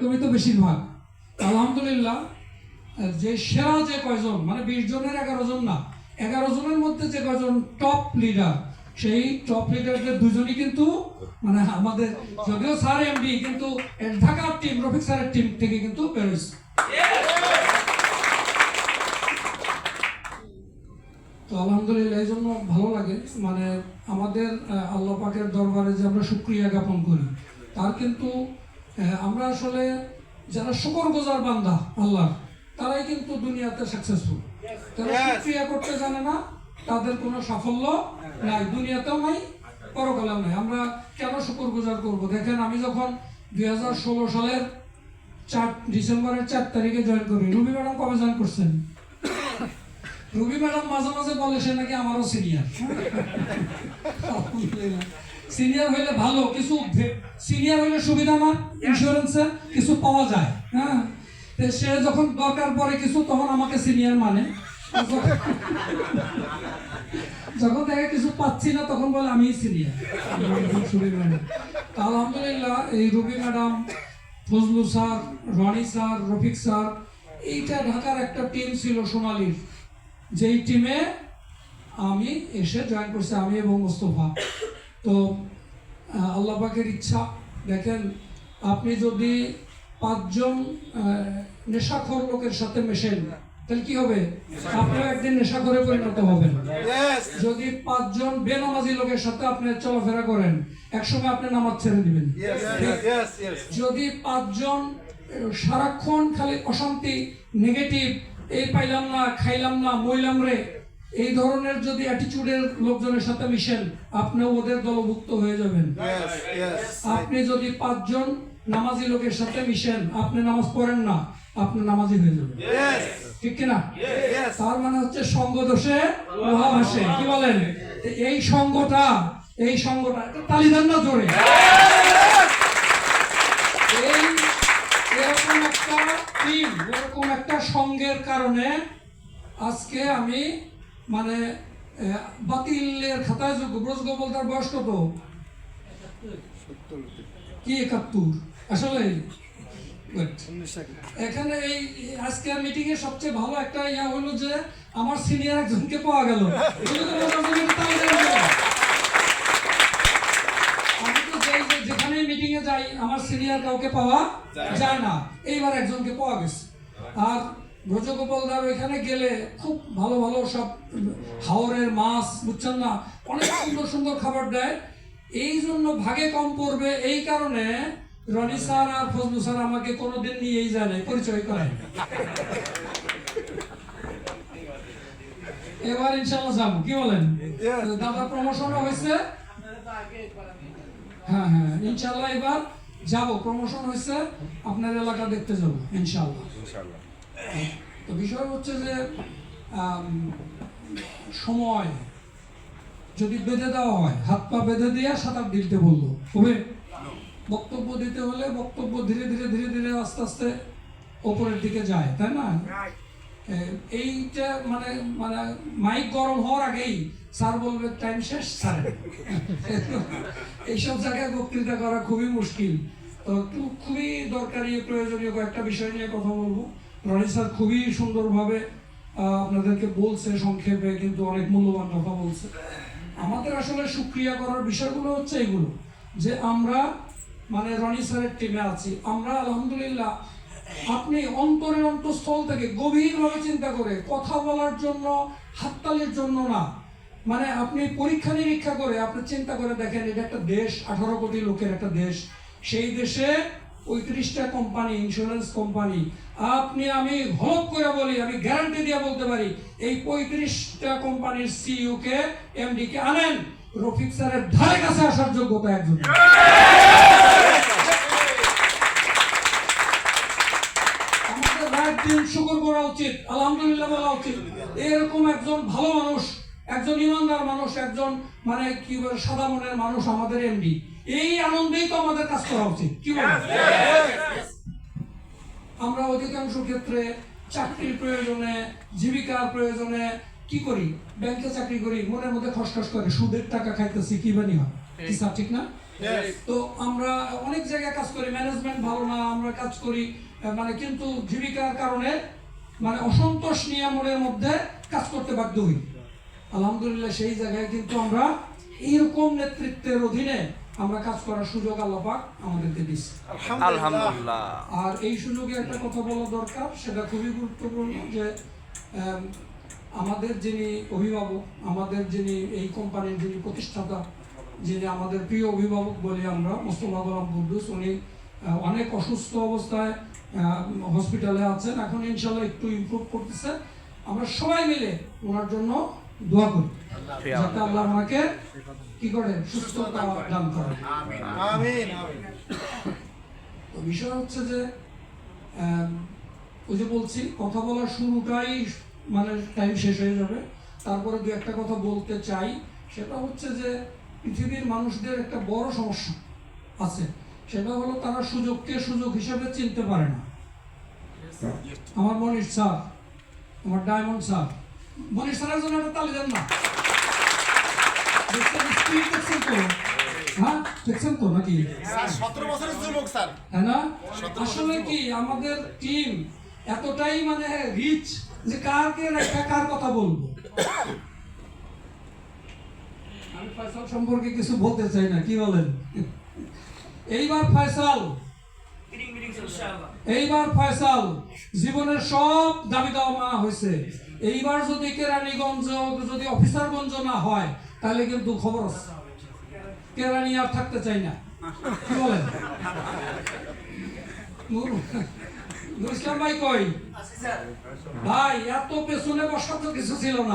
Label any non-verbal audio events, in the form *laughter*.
তুমি তো বেশিরভাগ। আলহামদুলিল্লাহ, যে সেরা যে কয়জন মানে বিশ জনের এগারো জন না, এগারো জনের মধ্যে যে কয়জন টপ লিডার সেই টপ লিডারদের দুজনই কিন্তু মানে আমাদের যদিও স্যার এমডি কিন্তু ঢাকার টিম রফিক স্যারের টিম থেকে কিন্তু বেরোচ্ছে তো আলহামদুলিল্লাহ, এই জন্য ভালো লাগে মানে আমাদের আল্লাহ পাকের দরবারে যে আমরা শুক্রিয়া জ্ঞাপন করি, তার কিন্তু আমরা আসলে যারা শুকর গোজার বান্দা আল্লাহ তারাই কিন্তু দুনিয়াতে সাকসেসফুল যারা শুক্রিয়া করতে জানে না তাদের কোনো সাফল্য নাই দুনিয়াতেও নাই পরকালেও নাই। আমরা কেন শুকর গুজার করব? দেখেন আমি যখন দুই হাজার ষোলো সালের চার ডিসেম্বরের চার তারিখে জয়েন করি রুবি ম্যাডাম কবে জয়েন করছেন? রুবি ম্যাডাম মাঝে মাঝে বলে সে নাকি আমারও সিনিয়র সিনিয়র হইলে ভালো কিছু সিনিয়র হইলে সুবিধা না ইন্স্যুরেন্সে কিছু পাওয়া যায় হ্যাঁ? তো সে যখন দরকার পড়ে কিছু তখন আমাকে সিনিয়র মানে। যখন দেখে কিছু পাচ্ছি না তখন বলে আমি সিনিয়র আলহামদুলিল্লাহ এই Ruby madam Fazlu sir Roni sir Rafiq sir এইটা ঢাকার একটা টিম ছিল সোনালির। যেই টিমে আমি এসে জয়েন করছি আমি এবং মোস্তফা। তো আল্লাহ পাকের ইচ্ছা দেখেন আপনি যদি পাঁচজন নেশাখোর লোকের সাথে মেশেন তাহলে কি হবে? আপনিও একদিন নেশাখোরে পরিণত হবেন। যদি পাঁচজন বেনামাজি লোকের সাথে আপনি চলাফেরা করেন একসময় আপনি নামাজ ছেড়ে দিবেন. যদি পাঁচজন সারাক্ষণ খালি অশান্তি নেগেটিভ এই পাইলাম না খাইলাম না মইলাম রে এই ধরনের যদি অ্যাটিটিউডের লোকজনের সাথে মিশেন আপনিও ওদের দলভুক্ত হয়ে যাবেন. আপনি যদি পাঁচজন নামাজি লোকের সাথে মিশেন আপনি নামাজ পড়েন না আপনি নামাজি হয়ে যাবেন। ঠিক কিনা? তার মানে হচ্ছে সঙ্গ দোষে লোহা ভাসে কি বলেন? এই সঙ্গটা এই সঙ্গটা তালি দেন না জোরে? এই এরকম একটা টিম এরকম একটা সঙ্গের কারণে আজকে আমি মানে বাতিলের খাতায় যোগ্য ব্রজ গোপাল তার বয়স কত? কি একাত্তর? আসলে? এখানে এই আজকের মিটিং এ সবচেয়ে ভালো একটা ইয়া হলো যে আমার সিনিয়র একজনকে পাওয়া গেল। আমি তো যাই যে যেখানে মিটিং এ যাই আমার সিনিয়র কাউকে পাওয়া যায় না। এইবার একজনকে পাওয়া গেছে। আর ব্রজগোপাল দার ওইখানে গেলে খুব ভালো ভালো সব হাওরের মাছ বুঝছেন না? অনেক সুন্দর সুন্দর খাবার দেয়। এই জন্য ভাগে কম পড়বে এই কারণে রনি স্যার আর ফজলু স্যার আমাকে কোনোদিন নিয়েই যায় না পরিচয় করায় এবার ইনশাল্লাহ যাব কি বলেন? Yes. দাদা প্রমোশনও হয়েছে। হ্যাঁ হ্যাঁ ইনশাল্লাহ এবার যাব প্রমোশন হয়েছে আপনার এলাকা দেখতে যাব ইনশাল্লাহ তো বিষয় হচ্ছে যে সময় যদি বেঁধে দেওয়া হয়, হাত পা বেঁধে দিয়ে সাঁতার দিতে বলল। হবে বক্তব্য দিতে হলে বক্তব্য ধীরে ধীরে ধীরে ধীরে আস্তে আস্তে ওপরের দিকে যায়, তাই না? এইটা মানে মানে মাইক গরম হওয়ার আগেই স্যার বলবে টাইম শেষ, স্যার। *laughs* এইসব জায়গায় বক্তৃতা করা খুবই মুশকিল। তো খুবই দরকারি, প্রয়োজনীয় কয়েকটা বিষয় নিয়ে কথা বলব। রনি স্যার খুবই সুন্দরভাবে আপনাদেরকে বলছে সংক্ষেপে, কিন্তু অনেক মূল্যবান কথা বলছে। আমাদের আসলে সুক্রিয়া করার বিষয়গুলো হচ্ছে এগুলো, যে আমরা মানে রনি স্যারের টিমে আছি, আমরা আলহামদুলিল্লাহ, আপনি অন্তরের অন্তঃস্থল থেকে গভীরভাবে চিন্তা করে কথা বলার জন্য, হাততালির জন্য না মানে আপনি পরীক্ষা নিরীক্ষা করে, আপনি চিন্তা করে দেখেন, এটা একটা দেশ, আঠারো কোটি লোকের একটা দেশ, সেই দেশে পঁয়ত্রিশটা কোম্পানি ইন্স্যুরেন্স কোম্পানি আপনি আমি হলক করে বলি, আমি গ্যারান্টি দিয়ে বলতে পারি, এই পঁয়ত্রিশটা কোম্পানির সিইও কে এমডি কে আনেন, রফিক স্যারের ধারে কাছে আসার যোগ্যতা একজন। আমাদের রায়ের দিন শুকর করা উচিত, আলহামদুলিল্লাহ বলা উচিত। এরকম একজন ভালো মানুষ, একজন ইমানদার মানুষ, একজন মানে কি সাদা মনের মানুষ আমাদের এমডি এই আনন্দেই তো আমাদের কাজ করা উচিত কি আমরা অধিকাংশ ক্ষেত্রে চাকরির প্রয়োজনে জীবিকার প্রয়োজনে কি করি? ব্যাংকে চাকরি করি মনের মধ্যে খসখস করে সুদের টাকা খাইতেছি কি বানি হয়? ঠিক। না? তো আমরা অনেক জায়গায় কাজ করি ম্যানেজমেন্ট ভালো না আমরা কাজ করি মানে কিন্তু জীবিকার কারণে মানে অসন্তোষ নিয়ে মনের মধ্যে কাজ করতে বাধ্য হই। আলহামদুলিল্লাহ সেই জায়গায় কিন্তু আমরা এইরকম নেতৃত্বের অধীনে আমরা কাজ করার সুযোগ আল্লাপাক আমাদেরকে দিচ্ছে আলহামদুলিল্লাহ। আর এই সুযোগে একটা কথা বলা দরকার সেটা খুবই গুরুত্বপূর্ণ যে আমাদের যিনি অভিভাবক আমাদের যিনি এই কোম্পানির যিনি প্রতিষ্ঠাতা যিনি আমাদের প্রিয় অভিভাবক বলি আমরা মোস্তফা গোলাম কুদ্দুস উনি অনেক অসুস্থ অবস্থায় হসপিটালে আছেন। এখন ইনশাল্লাহ একটু ইমপ্রুভ করতেছে। আমরা সবাই মিলে ওনার জন্য দোয়া করি। যাতে আল্লাহ ওনাকে কি করে সুস্থতা দান করে. তো বিষয় হচ্ছে যে ওই যে বলছি কথা বলার শুরুটাই মানে টাইম শেষ হয়ে যাবে। তারপরে দু একটা কথা বলতে চাই। সেটা হচ্ছে যে পৃথিবীর মানুষদের একটা বড় সমস্যা আছে। সেটা হলো তারা সুযোগকে সুযোগ হিসেবে চিনতে পারে না। আমার মনীষ স্যার আমার ডায়মন্ড স্যার জন্য একটা তালি দেন না। দেখছেন তো? হ্যাঁ দেখছেন তো নাকি? সতেরো বছরের যুবক স্যার। তাই না? আসলে কি আমাদের টিম এতটাই মানে রিচ যে কারকে রেখা কার কথা বলব? আমি ফয়সাল সম্পর্কে কিছু বলতে চাই না কি বলেন? এইবার ফয়সাল। এইবার ফয়সাল জীবনের সব দাবি দাওয়া মানা হয়েছে। এইবার যদি কেরানীগঞ্জ যদি অফিসারগঞ্জ না হয় তাহলে কিন্তু খবর আছে। কেরানি আর থাকতে চাই না। কি বলেন? ভাই কই? ভাই এত পেছনে বসার তো কিছু ছিল না।